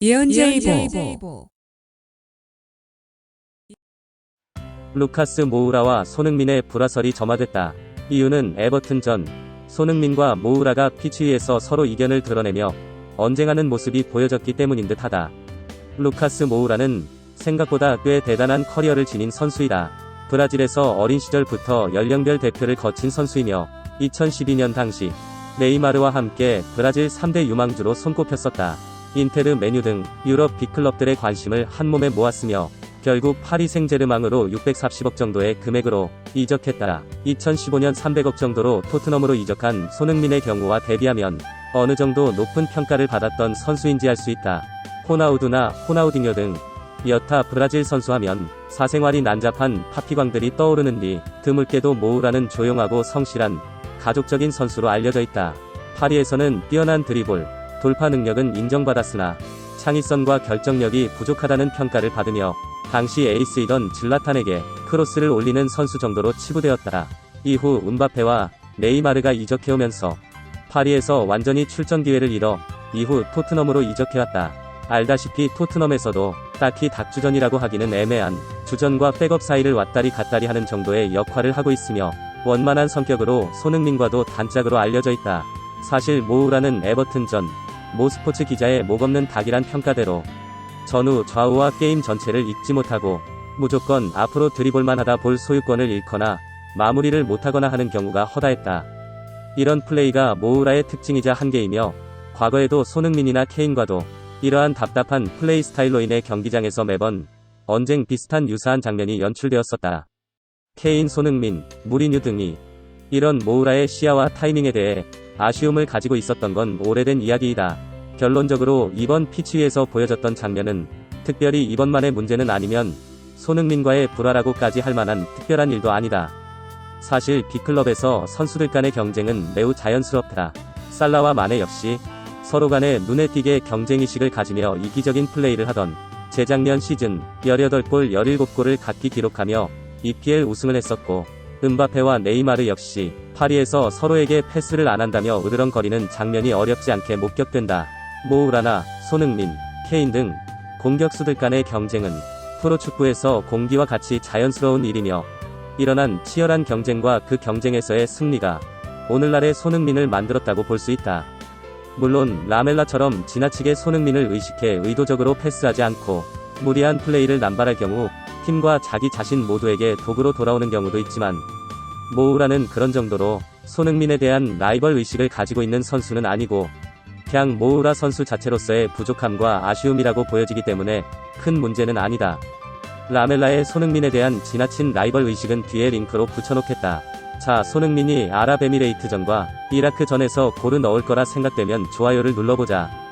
예언제이보 루카스 모우라와 손흥민의 불화설이 점화됐다. 이유는 에버튼 전 손흥민과 모우라가 피치 위에서 서로 이견을 드러내며 언쟁하는 모습이 보여졌기 때문인 듯하다. 루카스 모우라는 생각보다 꽤 대단한 커리어를 지닌 선수이다. 브라질에서 어린 시절부터 연령별 대표를 거친 선수이며 2012년 당시 네이마르와 함께 브라질 3대 유망주로 손꼽혔었다. 인테르 메뉴 등 유럽 빅클럽들의 관심을 한몸에 모았으며 결국 파리 생제르망으로 640억 정도의 금액으로 이적했다. 2015년 300억 정도로 토트넘으로 이적한 손흥민의 경우와 대비하면 어느 정도 높은 평가를 받았던 선수인지 알 수 있다. 호나우두나 호나우딩요 등 여타 브라질 선수하면 사생활이 난잡한 파피광들이 떠오르는 뒤 드물게도 모우라는 조용하고 성실한 가족적인 선수로 알려져 있다. 파리에서는 뛰어난 드리블, 돌파 능력은 인정받았으나 창의성과 결정력이 부족하다는 평가를 받으며 당시 에이스이던 질라탄에게 크로스를 올리는 선수 정도로 치부되었다. 이후 은바페와 네이마르가 이적해오면서 파리에서 완전히 출전 기회를 잃어 이후 토트넘으로 이적해왔다. 알다시피 토트넘에서도 딱히 닭주전이라고 하기는 애매한 주전과 백업 사이를 왔다리 갔다리 하는 정도의 역할을 하고 있으며 원만한 성격으로 손흥민과도 단짝으로 알려져 있다. 사실 모우라는 에버튼전 모 스포츠 기자의 목 없는 닭이란 평가대로 전후 좌우와 게임 전체를 읽지 못하고 무조건 앞으로 드리볼만 하다 볼 소유권을 잃거나 마무리를 못하거나 하는 경우가 허다했다. 이런 플레이가 모우라의 특징이자 한계이며 과거에도 손흥민이나 케인과도 이러한 답답한 플레이 스타일로 인해 경기장에서 매번 언쟁 비슷한 유사한 장면이 연출되었었다. 케인, 손흥민, 무리뉴 등이 이런 모우라의 시야와 타이밍에 대해 아쉬움을 가지고 있었던 건 오래된 이야기이다. 결론적으로 이번 피치 위에서 보여졌던 장면은 특별히 이번만의 문제는 아니면 손흥민과의 불화라고까지 할 만한 특별한 일도 아니다. 사실 B클럽에서 선수들 간의 경쟁은 매우 자연스럽다. 살라와 마네 역시 서로 간에 눈에 띄게 경쟁의식을 가지며 이기적인 플레이를 하던 재작년 시즌 18골 17골을 각기 기록하며 EPL 우승을 했었고 은바페와 네이마르 역시 파리에서 서로에게 패스를 안 한다며 으르렁거리는 장면이 어렵지 않게 목격된다. 모우라나 손흥민, 케인 등 공격수들 간의 경쟁은 프로축구에서 공기와 같이 자연스러운 일이며 일어난 치열한 경쟁과 그 경쟁에서의 승리가 오늘날의 손흥민을 만들었다고 볼 수 있다. 물론 라멜라처럼 지나치게 손흥민을 의식해 의도적으로 패스하지 않고 무리한 플레이를 남발할 경우 팀과 자기 자신 모두에게 도구로 돌아오는 경우도 있지만 모우라는 그런 정도로 손흥민에 대한 라이벌 의식을 가지고 있는 선수는 아니고 그냥 모우라 선수 자체로서의 부족함과 아쉬움이라고 보여지기 때문에 큰 문제는 아니다. 라멜라의 손흥민에 대한 지나친 라이벌 의식은 뒤에 링크로 붙여놓겠다. 자, 손흥민이 아랍에미레이트전과 이라크전에서 골을 넣을 거라 생각되면 좋아요를 눌러보자.